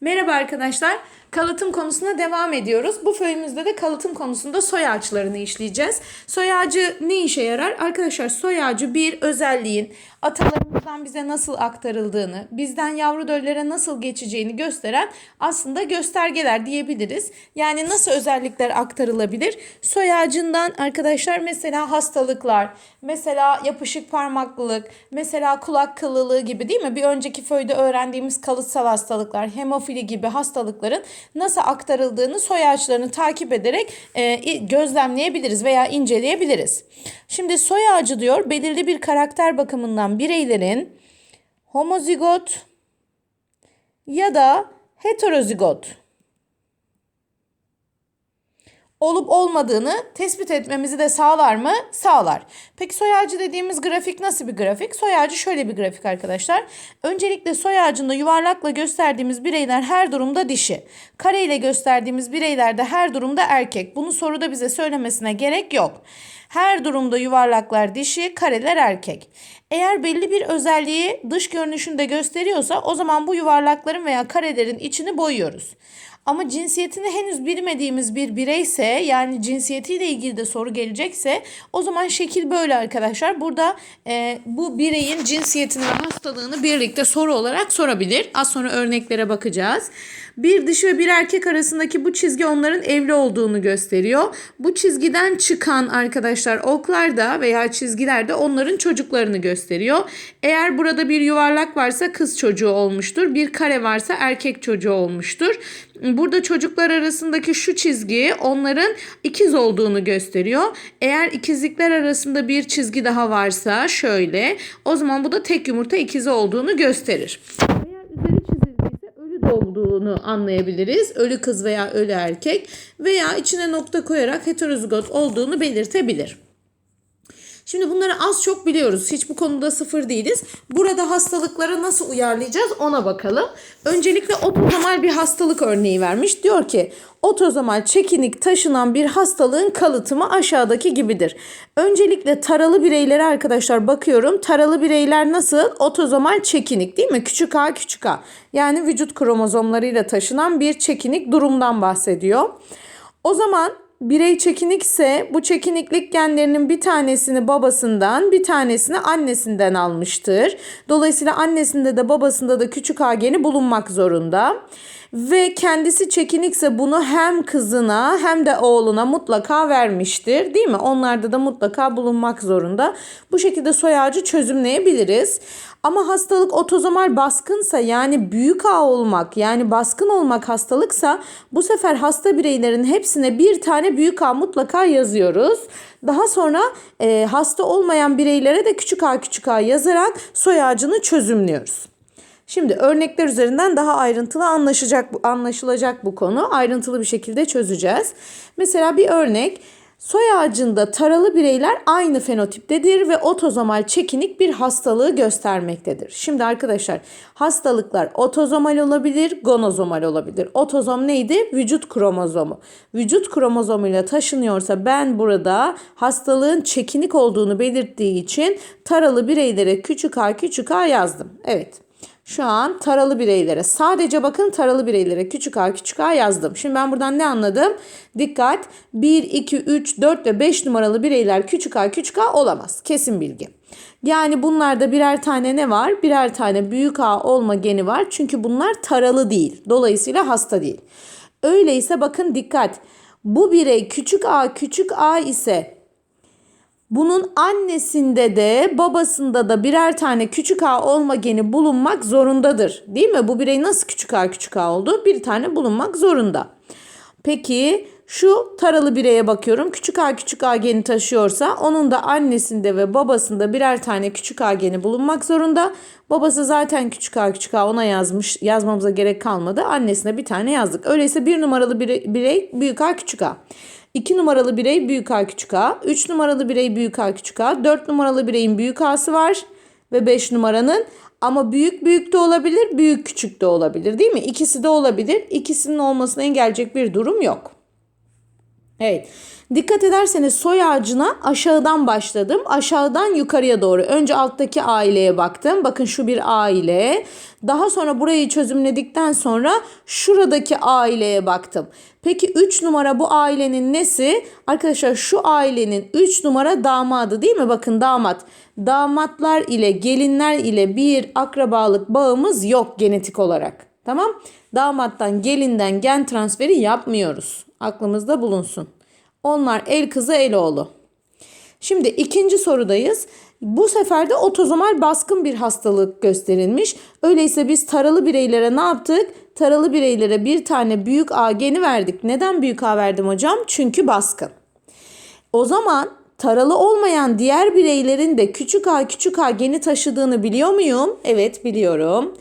Merhaba arkadaşlar. Kalıtım konusuna devam ediyoruz. Bu bölümümüzde de kalıtım konusunda soy ağaçlarını işleyeceğiz. Soy ağacı ne işe yarar? Arkadaşlar soy ağacı bir özelliğin atalarımızdan bize nasıl aktarıldığını, bizden yavru döllere nasıl geçeceğini gösteren aslında göstergeler diyebiliriz. Yani nasıl özellikler aktarılabilir? Soy ağacından arkadaşlar mesela hastalıklar, mesela yapışık parmaklılık, mesela kulak kıllılığı gibi değil mi? Bir önceki föyde öğrendiğimiz kalıtsal hastalıklar, hemofili gibi hastalıkların nasıl aktarıldığını soy ağaçlarını takip ederek e, gözlemleyebiliriz veya inceleyebiliriz. Şimdi soy ağacı diyor belirli bir karakter bakımından bireylerin homozigot ya da heterozigot olup olmadığını tespit etmemizi de sağlar mı? Sağlar. Peki soy ağacı dediğimiz grafik nasıl bir grafik? Soy ağacı şöyle bir grafik arkadaşlar. Öncelikle soy ağacında yuvarlakla gösterdiğimiz bireyler her durumda dişi. Kare ile gösterdiğimiz bireyler de her durumda erkek. Bunu soruda bize söylemesine gerek yok. Her durumda yuvarlaklar dişi, kareler erkek. Eğer belli bir özelliği dış görünüşünde gösteriyorsa o zaman bu yuvarlakların veya karelerin içini boyuyoruz. Ama cinsiyetini henüz bilmediğimiz bir bireyse yani cinsiyetiyle ilgili de soru gelecekse o zaman şekil böyle arkadaşlar. Burada e, bu bireyin cinsiyetini ve hastalığını birlikte soru olarak sorabilir. Az sonra örneklere bakacağız. Bir dişi ve bir erkek arasındaki bu çizgi onların evli olduğunu gösteriyor. Bu çizgiden çıkan arkadaşlar oklar da veya çizgiler de onların çocuklarını gösteriyor. Eğer burada bir yuvarlak varsa kız çocuğu olmuştur. Bir kare varsa erkek çocuğu olmuştur. Burada çocuklar arasındaki şu çizgi onların ikiz olduğunu gösteriyor. Eğer ikizlikler arasında bir çizgi daha varsa şöyle o zaman bu da tek yumurta ikizi olduğunu gösterir. Eğer üzeri çizildiyse ölü doğduğunu anlayabiliriz. Ölü kız veya ölü erkek veya içine nokta koyarak heterozigot olduğunu belirtebilir. Şimdi bunları az çok biliyoruz. Hiç bu konuda sıfır değiliz. Burada hastalıklara nasıl uyarlayacağız ona bakalım. Öncelikle otozomal bir hastalık örneği vermiş. Diyor ki otozomal çekinik taşınan bir hastalığın kalıtımı aşağıdaki gibidir. Öncelikle taralı bireylere arkadaşlar bakıyorum. Taralı bireyler nasıl? Otozomal çekinik değil mi? Küçük a küçük a. Yani vücut kromozomlarıyla taşınan bir çekinik durumdan bahsediyor. O zaman birey çekinikse bu çekiniklik genlerinin bir tanesini babasından bir tanesini annesinden almıştır. Dolayısıyla annesinde de babasında da küçük a bulunmak zorunda. Ve kendisi çekinikse bunu hem kızına hem de oğluna mutlaka vermiştir. Değil mi? Onlarda da mutlaka bulunmak zorunda. Bu şekilde soy ağacı çözümleyebiliriz. Ama hastalık otozomal baskınsa yani büyük ağ olmak yani baskın olmak hastalıksa bu sefer hasta bireylerin hepsine bir tane büyük ağ mutlaka yazıyoruz. Daha sonra e, hasta olmayan bireylere de küçük ağ küçük ağ yazarak soy ağacını çözümlüyoruz. Şimdi örnekler üzerinden daha ayrıntılı anlaşılacak, anlaşılacak bu konu. Ayrıntılı bir şekilde çözeceğiz. Mesela bir örnek. Soy ağacında taralı bireyler aynı fenotiptedir ve otozomal çekinik bir hastalığı göstermektedir. Şimdi arkadaşlar hastalıklar otozomal olabilir, gonozomal olabilir. Otozom neydi? Vücut kromozomu. Vücut kromozomuyla taşınıyorsa ben burada hastalığın çekinik olduğunu belirttiği için taralı bireylere küçük a küçük a yazdım. Evet. Şu an taralı bireylere sadece bakın taralı bireylere küçük a küçük a yazdım. Şimdi ben buradan ne anladım? Dikkat 1, 2, 3, 4 ve 5 numaralı bireyler küçük a küçük a olamaz. Kesin bilgi. Yani bunlarda birer tane ne var? Birer tane büyük a olma geni var. Çünkü bunlar taralı değil. Dolayısıyla hasta değil. Öyleyse bakın dikkat. Bu birey küçük a küçük a ise bunun annesinde de babasında da birer tane küçük a olma geni bulunmak zorundadır. Değil mi? Bu birey nasıl küçük a küçük a oldu? Bir tane bulunmak zorunda. Peki şu taralı bireye bakıyorum. Küçük a küçük a geni taşıyorsa onun da annesinde ve babasında birer tane küçük a geni bulunmak zorunda. Babası zaten küçük a küçük a ona yazmış. Yazmamıza gerek kalmadı. Annesine bir tane yazdık. Öyleyse bir numaralı birey, büyük a küçük a. 2 numaralı birey büyük A küçük A. 3 numaralı birey büyük A küçük A. 4 numaralı bireyin büyük A'sı var. Ve 5 numaranın ama büyük büyük de olabilir, büyük küçük de olabilir değil mi? İkisi de olabilir. İkisinin olmasına engelleyecek bir durum yok. Evet. Dikkat ederseniz soy ağacına aşağıdan başladım. Aşağıdan yukarıya doğru. Önce alttaki aileye baktım. Bakın şu bir aile. Daha sonra burayı çözümledikten sonra şuradaki aileye baktım. Peki 3 numara bu ailenin nesi? Arkadaşlar şu ailenin 3 numara damadı değil mi? Bakın damat. Damatlar ile gelinler ile bir akrabalık bağımız yok genetik olarak. Tamam? Damattan gelinden gen transferi yapmıyoruz. Aklımızda bulunsun. Onlar el kızı el oğlu. Şimdi ikinci sorudayız. Bu sefer de otozomal baskın bir hastalık gösterilmiş. Öyleyse biz taralı bireylere ne yaptık? Taralı bireylere bir tane büyük A geni verdik. Neden büyük A verdim hocam? Çünkü baskın. O zaman taralı olmayan diğer bireylerin de küçük a küçük a geni taşıdığını biliyor muyum? Evet biliyorum.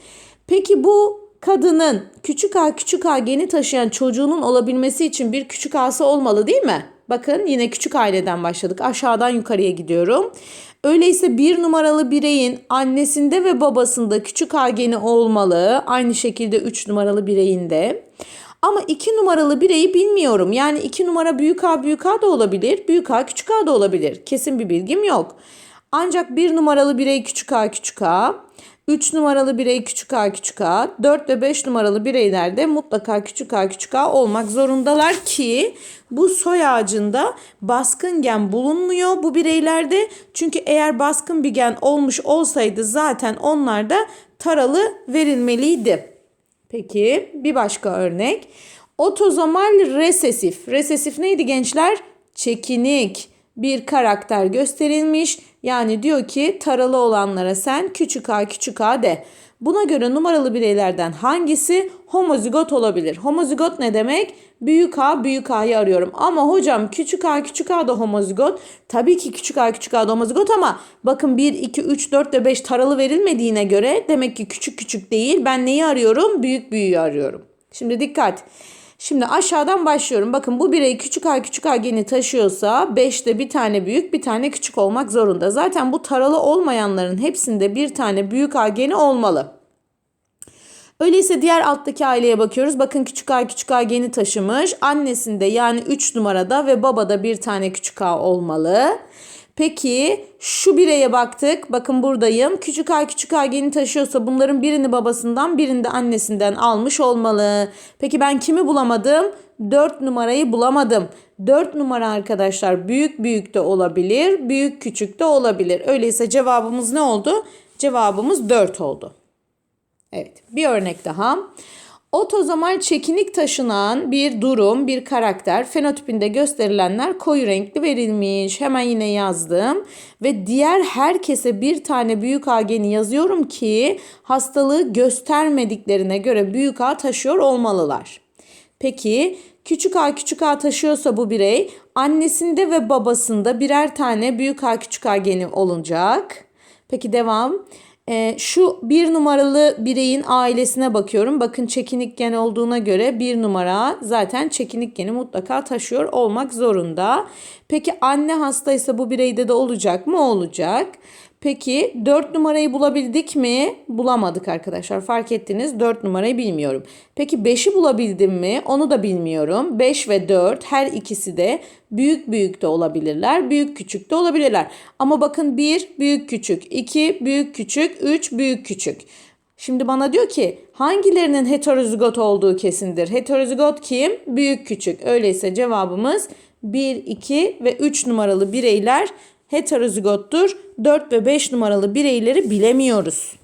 Peki bu kadının küçük a küçük a geni taşıyan çocuğunun olabilmesi için bir küçük a'sı olmalı değil mi? Bakın yine küçük aileden başladık. Aşağıdan yukarıya gidiyorum. Öyleyse bir numaralı bireyin annesinde ve babasında küçük a geni olmalı. Aynı şekilde 3 numaralı bireyinde. Ama 2 numaralı bireyi bilmiyorum. Yani 2 numara büyük A büyük A da olabilir. Büyük A küçük A da olabilir. Kesin bir bilgim yok. Ancak 1 numaralı birey küçük A küçük A. 3 numaralı birey küçük a küçük a, 4 ve 5 numaralı bireylerde mutlaka küçük a küçük a olmak zorundalar ki bu soy ağacında baskın gen bulunmuyor bu bireylerde. Çünkü eğer baskın bir gen olmuş olsaydı zaten onlarda taralı verilmeliydi. Peki bir başka örnek. Otozomal resesif. Resesif neydi gençler? Çekinik bir karakter gösterilmiş. Yani diyor ki taralı olanlara sen küçük a küçük a de. Buna göre numaralı bireylerden hangisi homozigot olabilir? Homozigot ne demek? Büyük A büyük A'yı arıyorum. Ama hocam küçük A küçük A da homozigot. Tabii ki küçük A küçük A da homozigot ama bakın 1, 2, 3, 4 ve 5 taralı verilmediğine göre demek ki küçük küçük değil. Ben neyi arıyorum? Büyük büyüğü arıyorum. Şimdi dikkat. Şimdi aşağıdan başlıyorum. Bakın bu birey küçük a küçük a geni taşıyorsa 5'te bir tane büyük bir tane küçük olmak zorunda. Zaten bu taralı olmayanların hepsinde bir tane büyük a geni olmalı. Öyleyse diğer alttaki aileye bakıyoruz. Bakın küçük a küçük a geni taşımış. Annesinde yani 3 numarada ve babada bir tane küçük a olmalı. Peki şu bireye baktık. Bakın buradayım. Küçük a küçük a geni taşıyorsa bunların birini babasından birini de annesinden almış olmalı. Peki ben kimi bulamadım? 4 numarayı bulamadım. 4 numara arkadaşlar büyük büyük de olabilir, büyük küçük de olabilir. Öyleyse cevabımız ne oldu? Cevabımız 4 oldu. Evet, bir örnek daha. Otozomal çekinik taşınan bir durum, bir karakter fenotipinde gösterilenler koyu renkli verilmiş. Hemen yine yazdım ve diğer herkese bir tane büyük A geni yazıyorum ki hastalığı göstermediklerine göre büyük A taşıyor olmalılar. Peki küçük a küçük a taşıyorsa bu birey annesinde ve babasında birer tane büyük a küçük a geni olacak. Peki devam. Ee, şu bir numaralı bireyin ailesine bakıyorum. Bakın çekinik gen olduğuna göre bir numara zaten çekinik geni mutlaka taşıyor olmak zorunda. Peki anne hastaysa bu bireyde de olacak mı? Olacak. Peki 4 numarayı bulabildik mi? Bulamadık arkadaşlar. Fark ettiniz 4 numarayı bilmiyorum. Peki 5'i bulabildim mi? Onu da bilmiyorum. 5 ve 4 her ikisi de büyük büyük de olabilirler. Büyük küçük de olabilirler. Ama bakın 1 büyük küçük, 2 büyük küçük, 3 büyük küçük. Şimdi bana diyor ki hangilerinin heterozigot olduğu kesindir? Heterozigot kim? Büyük küçük. Öyleyse cevabımız 1, 2 ve 3 numaralı bireyler heterozigottur. 4 ve 5 numaralı bireyleri bilemiyoruz.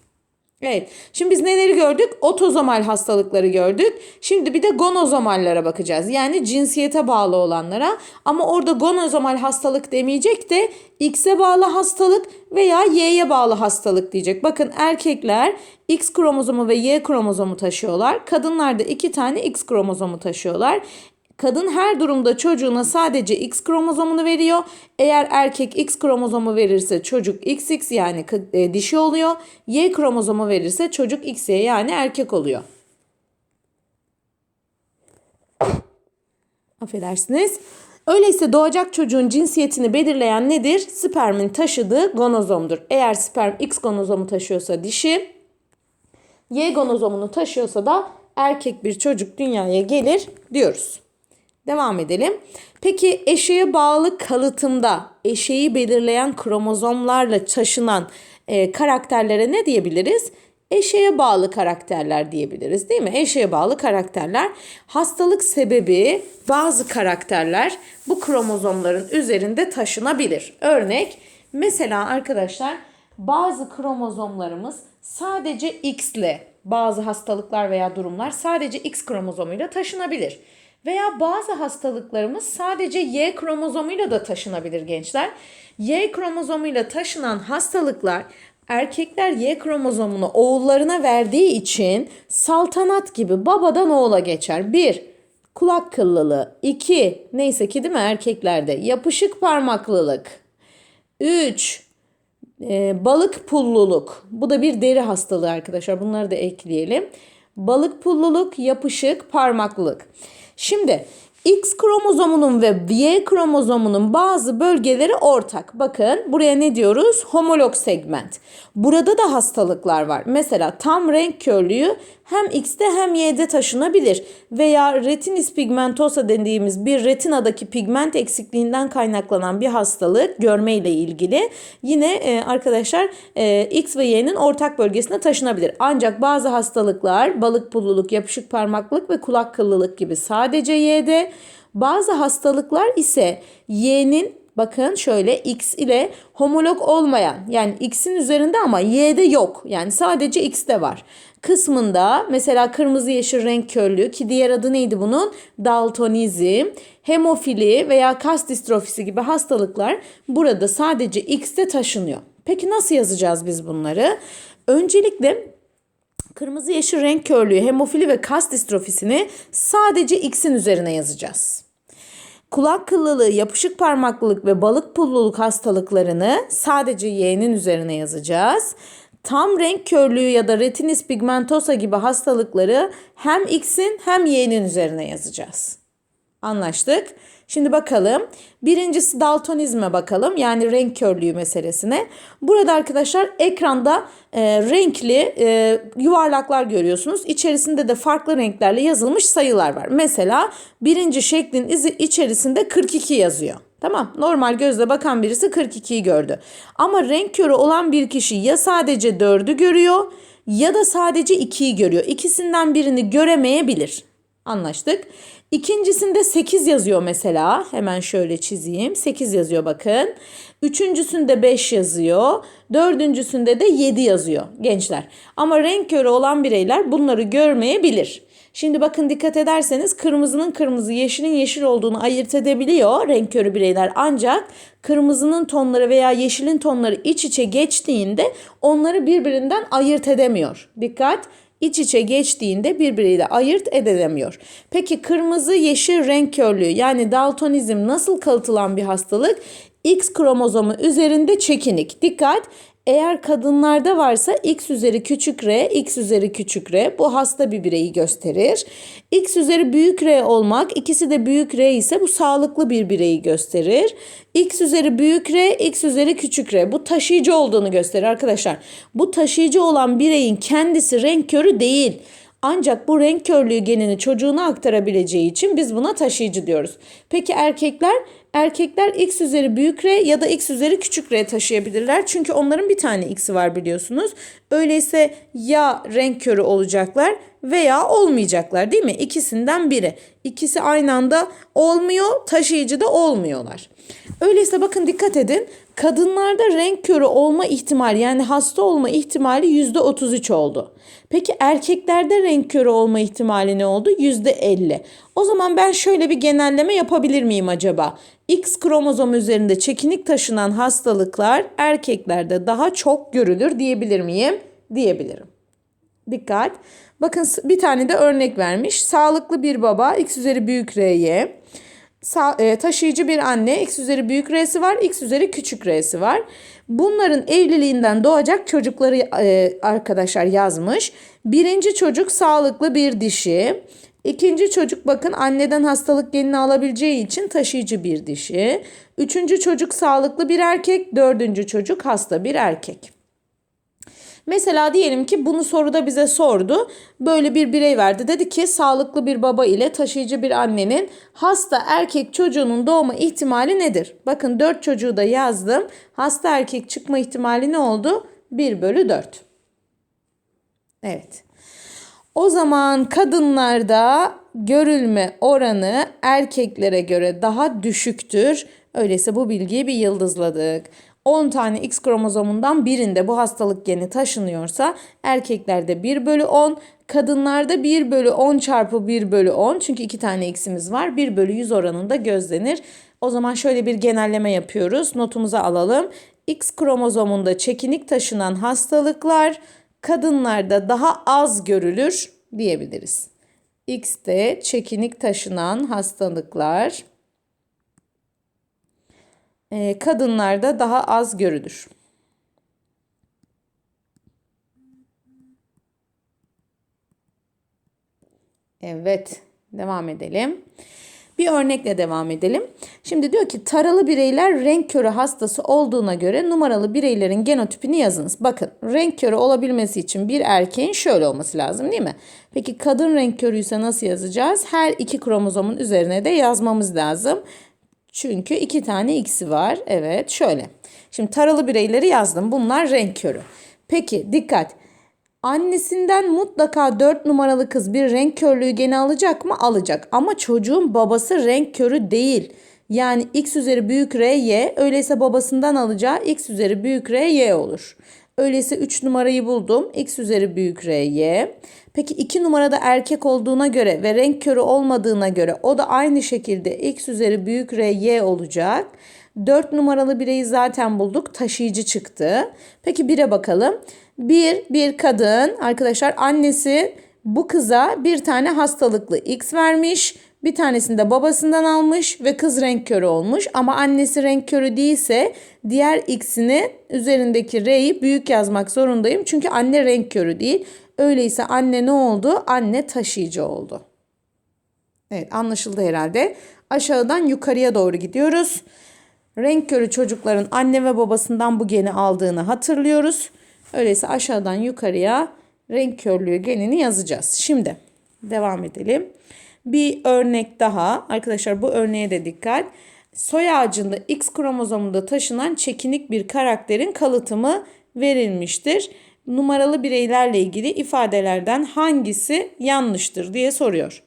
Evet. Şimdi biz neleri gördük? Otozomal hastalıkları gördük. Şimdi bir de gonozomallere bakacağız. Yani cinsiyete bağlı olanlara. Ama orada gonozomal hastalık demeyecek de X'e bağlı hastalık veya Y'ye bağlı hastalık diyecek. Bakın erkekler X kromozomu ve Y kromozomu taşıyorlar. Kadınlar da iki tane X kromozomu taşıyorlar. Kadın her durumda çocuğuna sadece X kromozomunu veriyor. Eğer erkek X kromozomu verirse çocuk XX yani e, dişi oluyor. Y kromozomu verirse çocuk XY yani erkek oluyor. Affedersiniz. Öyleyse doğacak çocuğun cinsiyetini belirleyen nedir? Spermin taşıdığı gonozomdur. Eğer sperm X gonozomu taşıyorsa dişi, Y gonozomunu taşıyorsa da erkek bir çocuk dünyaya gelir diyoruz. Devam edelim. Peki eşeğe bağlı kalıtımda eşeği belirleyen kromozomlarla taşınan e, karakterlere ne diyebiliriz? Eşeğe bağlı karakterler diyebiliriz değil mi? Eşeğe bağlı karakterler. Hastalık sebebi bazı karakterler bu kromozomların üzerinde taşınabilir. Örnek mesela arkadaşlar bazı kromozomlarımız sadece X ile bazı hastalıklar veya durumlar sadece X kromozomuyla taşınabilir. Veya bazı hastalıklarımız sadece Y kromozomuyla da taşınabilir gençler. Y kromozomuyla taşınan hastalıklar erkekler Y kromozomunu oğullarına verdiği için saltanat gibi babadan oğula geçer. 1. Kulak kıllılığı. 2. Neyse ki değil mi erkeklerde? Yapışık parmaklılık. 3. Ee, balık pulluluk. Bu da bir deri hastalığı arkadaşlar. Bunları da ekleyelim. Balık pulluluk, yapışık, parmaklılık. Şimdi X kromozomunun ve Y kromozomunun bazı bölgeleri ortak. Bakın buraya ne diyoruz? Homolog segment. Burada da hastalıklar var. Mesela tam renk körlüğü hem X'te hem Y'de taşınabilir. Veya retinis pigmentosa dediğimiz bir retinadaki pigment eksikliğinden kaynaklanan bir hastalık görme ile ilgili. Yine e, arkadaşlar e, X ve Y'nin ortak bölgesine taşınabilir. Ancak bazı hastalıklar balık pulluluk, yapışık parmaklık ve kulak kıllılık gibi sadece Y'de. Bazı hastalıklar ise Y'nin bakın şöyle X ile homolog olmayan yani X'in üzerinde ama Y'de yok. Yani sadece X'te var. Kısmında mesela kırmızı yeşil renk körlüğü ki diğer adı neydi bunun? Daltonizm, hemofili veya kas distrofisi gibi hastalıklar burada sadece X'te taşınıyor. Peki nasıl yazacağız biz bunları? Öncelikle kırmızı yeşil renk körlüğü, hemofili ve kas distrofisini sadece X'in üzerine yazacağız. Kulak kıllılığı, yapışık parmaklılık ve balık pulluluk hastalıklarını sadece Y'nin üzerine yazacağız. Tam renk körlüğü ya da retinis pigmentosa gibi hastalıkları hem X'in hem Y'nin üzerine yazacağız. Anlaştık. Şimdi bakalım. Birincisi daltonizme bakalım. Yani renk körlüğü meselesine. Burada arkadaşlar ekranda e, renkli e, yuvarlaklar görüyorsunuz. İçerisinde de farklı renklerle yazılmış sayılar var. Mesela birinci şeklin izi içerisinde 42 yazıyor. Tamam normal gözle bakan birisi 42'yi gördü. Ama renk körü olan bir kişi ya sadece 4'ü görüyor ya da sadece 2'yi görüyor. İkisinden birini göremeyebilir. Anlaştık. İkincisinde 8 yazıyor mesela. Hemen şöyle çizeyim. 8 yazıyor bakın. Üçüncüsünde 5 yazıyor. Dördüncüsünde de 7 yazıyor gençler. Ama renk körü olan bireyler bunları görmeyebilir. Şimdi bakın dikkat ederseniz kırmızının kırmızı, yeşilin yeşil olduğunu ayırt edebiliyor renk körü bireyler. Ancak kırmızının tonları veya yeşilin tonları iç içe geçtiğinde onları birbirinden ayırt edemiyor. Dikkat! İç içe geçtiğinde birbiriyle ayırt edilemiyor. Peki kırmızı yeşil renk körlüğü yani daltonizm nasıl kalıtılan bir hastalık? X kromozomu üzerinde çekinik. Dikkat! Eğer kadınlarda varsa x üzeri küçük r, x üzeri küçük r bu hasta bir bireyi gösterir. x üzeri büyük r olmak ikisi de büyük r ise bu sağlıklı bir bireyi gösterir. x üzeri büyük r, x üzeri küçük r bu taşıyıcı olduğunu gösterir arkadaşlar. Bu taşıyıcı olan bireyin kendisi renk körü değil. Ancak bu renk körlüğü genini çocuğuna aktarabileceği için biz buna taşıyıcı diyoruz. Peki erkekler? Erkekler x üzeri büyük r ya da x üzeri küçük r taşıyabilirler. Çünkü onların bir tane x'i var biliyorsunuz. Öyleyse ya renk körü olacaklar veya olmayacaklar değil mi? İkisinden biri. İkisi aynı anda olmuyor, taşıyıcı da olmuyorlar. Öyleyse bakın dikkat edin. Kadınlarda renk körü olma ihtimali yani hasta olma ihtimali %33 oldu. Peki erkeklerde renk körü olma ihtimali ne oldu? %50. O zaman ben şöyle bir genelleme yapabilir miyim acaba? X kromozom üzerinde çekinik taşınan hastalıklar erkeklerde daha çok görülür diyebilir miyim? Diyebilirim. Dikkat. Bakın bir tane de örnek vermiş. Sağlıklı bir baba x üzeri büyük R'ye e, taşıyıcı bir anne x üzeri büyük r'si var x üzeri küçük r'si var. Bunların evliliğinden doğacak çocukları e, arkadaşlar yazmış. Birinci çocuk sağlıklı bir dişi. İkinci çocuk bakın anneden hastalık genini alabileceği için taşıyıcı bir dişi. Üçüncü çocuk sağlıklı bir erkek. Dördüncü çocuk hasta bir erkek. Mesela diyelim ki bunu soruda bize sordu. Böyle bir birey verdi. Dedi ki sağlıklı bir baba ile taşıyıcı bir annenin hasta erkek çocuğunun doğma ihtimali nedir? Bakın 4 çocuğu da yazdım. Hasta erkek çıkma ihtimali ne oldu? 1 bölü 4. Evet. O zaman kadınlarda görülme oranı erkeklere göre daha düşüktür. Öyleyse bu bilgiyi bir yıldızladık. 10 tane X kromozomundan birinde bu hastalık geni taşınıyorsa erkeklerde 1 bölü 10, kadınlarda 1 bölü 10 çarpı 1 bölü 10 çünkü 2 tane X'imiz var 1 bölü 100 oranında gözlenir. O zaman şöyle bir genelleme yapıyoruz notumuza alalım. X kromozomunda çekinik taşınan hastalıklar kadınlarda daha az görülür diyebiliriz. X'te çekinik taşınan hastalıklar e, kadınlarda daha az görülür. Evet, devam edelim. Bir örnekle devam edelim. Şimdi diyor ki taralı bireyler renk körü hastası olduğuna göre numaralı bireylerin genotipini yazınız. Bakın renk körü olabilmesi için bir erkeğin şöyle olması lazım değil mi? Peki kadın renk körüyse nasıl yazacağız? Her iki kromozomun üzerine de yazmamız lazım. Çünkü iki tane x'i var. Evet şöyle. Şimdi taralı bireyleri yazdım. Bunlar renk körü. Peki dikkat. Annesinden mutlaka 4 numaralı kız bir renk körlüğü gene alacak mı? Alacak. Ama çocuğun babası renk körü değil. Yani x üzeri büyük r y öyleyse babasından alacağı x üzeri büyük r y olur. Öyleyse 3 numarayı buldum. x üzeri büyük r y. Peki 2 numarada erkek olduğuna göre ve renk körü olmadığına göre o da aynı şekilde x üzeri büyük r y olacak. 4 numaralı bireyi zaten bulduk. Taşıyıcı çıktı. Peki 1'e bakalım. Bir, bir kadın arkadaşlar annesi bu kıza bir tane hastalıklı X vermiş. Bir tanesini de babasından almış ve kız renk körü olmuş. Ama annesi renk körü değilse diğer X'ini üzerindeki R'yi büyük yazmak zorundayım. Çünkü anne renk körü değil. Öyleyse anne ne oldu? Anne taşıyıcı oldu. Evet anlaşıldı herhalde. Aşağıdan yukarıya doğru gidiyoruz. Renk körü çocukların anne ve babasından bu geni aldığını hatırlıyoruz. Öyleyse aşağıdan yukarıya renk körlüğü genini yazacağız. Şimdi devam edelim. Bir örnek daha. Arkadaşlar bu örneğe de dikkat. Soy ağacında X kromozomunda taşınan çekinik bir karakterin kalıtımı verilmiştir. Numaralı bireylerle ilgili ifadelerden hangisi yanlıştır diye soruyor.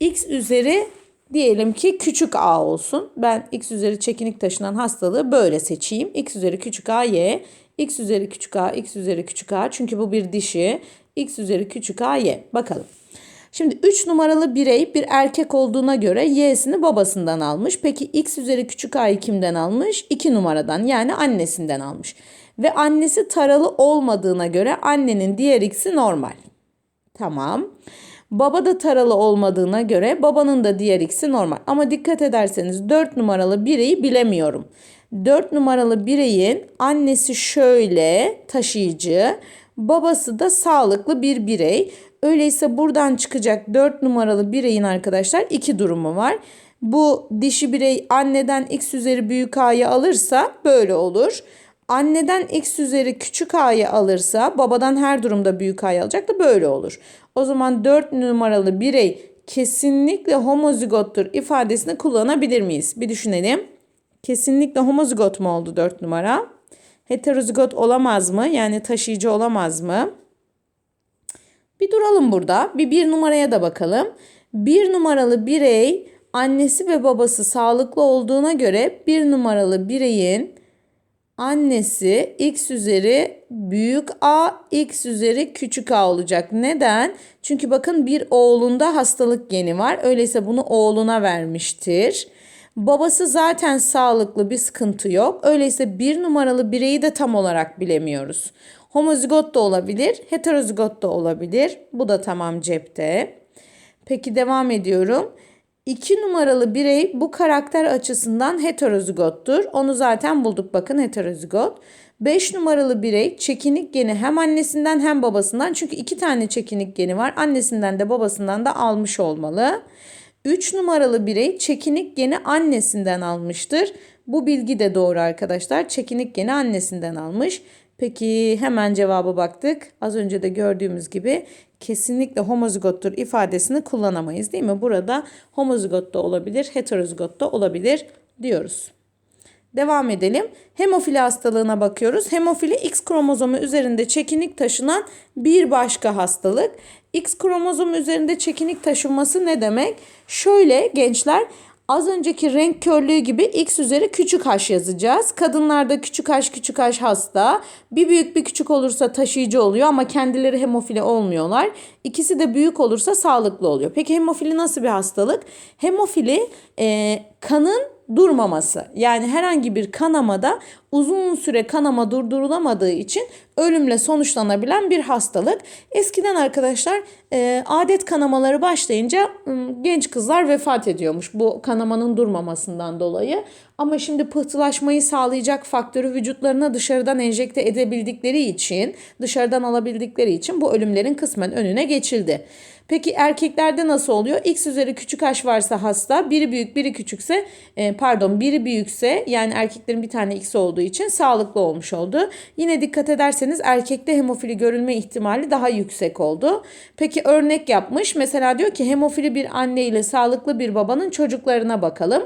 X üzeri diyelim ki küçük a olsun. Ben x üzeri çekinik taşınan hastalığı böyle seçeyim. x üzeri küçük a y x üzeri küçük a, x üzeri küçük a. Çünkü bu bir dişi. x üzeri küçük a, y. Bakalım. Şimdi 3 numaralı birey bir erkek olduğuna göre y'sini babasından almış. Peki x üzeri küçük a'yı kimden almış? 2 numaradan yani annesinden almış. Ve annesi taralı olmadığına göre annenin diğer x'i normal. Tamam. Baba da taralı olmadığına göre babanın da diğer x'i normal. Ama dikkat ederseniz 4 numaralı bireyi bilemiyorum. 4 numaralı bireyin annesi şöyle taşıyıcı, babası da sağlıklı bir birey. Öyleyse buradan çıkacak 4 numaralı bireyin arkadaşlar iki durumu var. Bu dişi birey anneden x üzeri büyük a'yı alırsa böyle olur. Anneden x üzeri küçük a'yı alırsa babadan her durumda büyük a'yı alacak da böyle olur. O zaman 4 numaralı birey kesinlikle homozigottur ifadesini kullanabilir miyiz? Bir düşünelim. Kesinlikle homozigot mu oldu 4 numara? Heterozigot olamaz mı? Yani taşıyıcı olamaz mı? Bir duralım burada. Bir bir numaraya da bakalım. Bir numaralı birey annesi ve babası sağlıklı olduğuna göre bir numaralı bireyin annesi x üzeri büyük a x üzeri küçük a olacak. Neden? Çünkü bakın bir oğlunda hastalık geni var. Öyleyse bunu oğluna vermiştir. Babası zaten sağlıklı bir sıkıntı yok. Öyleyse bir numaralı bireyi de tam olarak bilemiyoruz. Homozigot da olabilir, heterozigot da olabilir. Bu da tamam cepte. Peki devam ediyorum. 2 numaralı birey bu karakter açısından heterozigottur. Onu zaten bulduk bakın heterozigot. 5 numaralı birey çekinik geni hem annesinden hem babasından çünkü iki tane çekinik geni var. Annesinden de babasından da almış olmalı. 3 numaralı birey çekinik geni annesinden almıştır. Bu bilgi de doğru arkadaşlar. Çekinik geni annesinden almış. Peki hemen cevaba baktık. Az önce de gördüğümüz gibi kesinlikle homozigottur ifadesini kullanamayız değil mi? Burada homozigot da olabilir, heterozigot da olabilir diyoruz. Devam edelim. Hemofili hastalığına bakıyoruz. Hemofili X kromozomu üzerinde çekinik taşınan bir başka hastalık. X kromozomu üzerinde çekinik taşınması ne demek? Şöyle gençler az önceki renk körlüğü gibi X üzeri küçük H yazacağız. Kadınlarda küçük H küçük H hasta. Bir büyük bir küçük olursa taşıyıcı oluyor ama kendileri hemofili olmuyorlar. İkisi de büyük olursa sağlıklı oluyor. Peki hemofili nasıl bir hastalık? Hemofili e, kanın durmaması. Yani herhangi bir kanamada uzun süre kanama durdurulamadığı için ölümle sonuçlanabilen bir hastalık. Eskiden arkadaşlar e, adet kanamaları başlayınca genç kızlar vefat ediyormuş bu kanamanın durmamasından dolayı. Ama şimdi pıhtılaşmayı sağlayacak faktörü vücutlarına dışarıdan enjekte edebildikleri için, dışarıdan alabildikleri için bu ölümlerin kısmen önüne geçildi. Peki erkeklerde nasıl oluyor? X üzeri küçük H varsa hasta, biri büyük biri küçükse e, pardon biri büyükse yani erkeklerin bir tane X olduğu için sağlıklı olmuş oldu. Yine dikkat ederseniz erkekte hemofili görülme ihtimali daha yüksek oldu. Peki örnek yapmış. Mesela diyor ki hemofili bir anne ile sağlıklı bir babanın çocuklarına bakalım.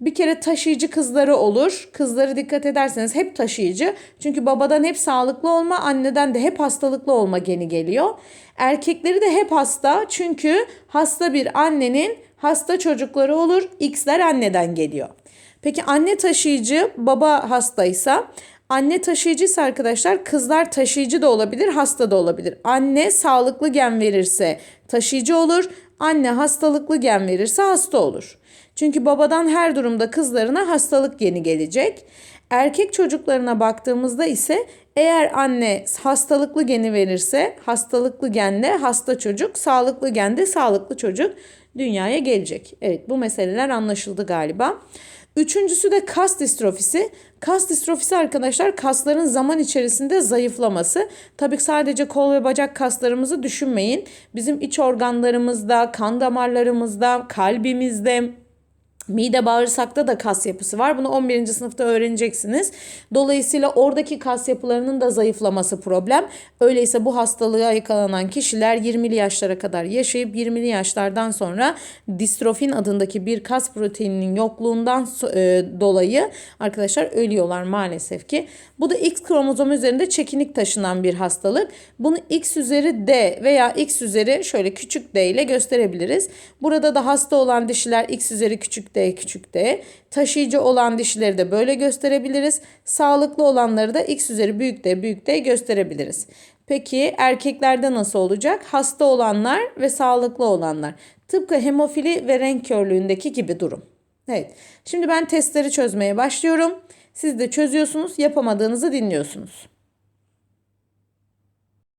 Bir kere taşıyıcı kızları olur. Kızları dikkat ederseniz hep taşıyıcı. Çünkü babadan hep sağlıklı olma, anneden de hep hastalıklı olma geni geliyor. Erkekleri de hep hasta. Çünkü hasta bir annenin hasta çocukları olur. X'ler anneden geliyor. Peki anne taşıyıcı, baba hastaysa Anne taşıyıcıysa arkadaşlar kızlar taşıyıcı da olabilir, hasta da olabilir. Anne sağlıklı gen verirse taşıyıcı olur. Anne hastalıklı gen verirse hasta olur. Çünkü babadan her durumda kızlarına hastalık geni gelecek. Erkek çocuklarına baktığımızda ise eğer anne hastalıklı geni verirse hastalıklı genle hasta çocuk, sağlıklı gende sağlıklı çocuk dünyaya gelecek. Evet bu meseleler anlaşıldı galiba. Üçüncüsü de kas distrofisi. Kas distrofisi arkadaşlar kasların zaman içerisinde zayıflaması. Tabii sadece kol ve bacak kaslarımızı düşünmeyin. Bizim iç organlarımızda, kan damarlarımızda, kalbimizde, Mide bağırsakta da kas yapısı var. Bunu 11. sınıfta öğreneceksiniz. Dolayısıyla oradaki kas yapılarının da zayıflaması problem. Öyleyse bu hastalığa yakalanan kişiler 20'li yaşlara kadar yaşayıp 20'li yaşlardan sonra distrofin adındaki bir kas proteininin yokluğundan e, dolayı arkadaşlar ölüyorlar maalesef ki. Bu da X kromozom üzerinde çekinik taşınan bir hastalık. Bunu X üzeri D veya X üzeri şöyle küçük D ile gösterebiliriz. Burada da hasta olan dişiler X üzeri küçük D küçük d. Taşıyıcı olan dişileri de böyle gösterebiliriz. Sağlıklı olanları da x üzeri büyük D büyük D gösterebiliriz. Peki erkeklerde nasıl olacak? Hasta olanlar ve sağlıklı olanlar. Tıpkı hemofili ve renk körlüğündeki gibi durum. Evet. Şimdi ben testleri çözmeye başlıyorum. Siz de çözüyorsunuz, yapamadığınızı dinliyorsunuz.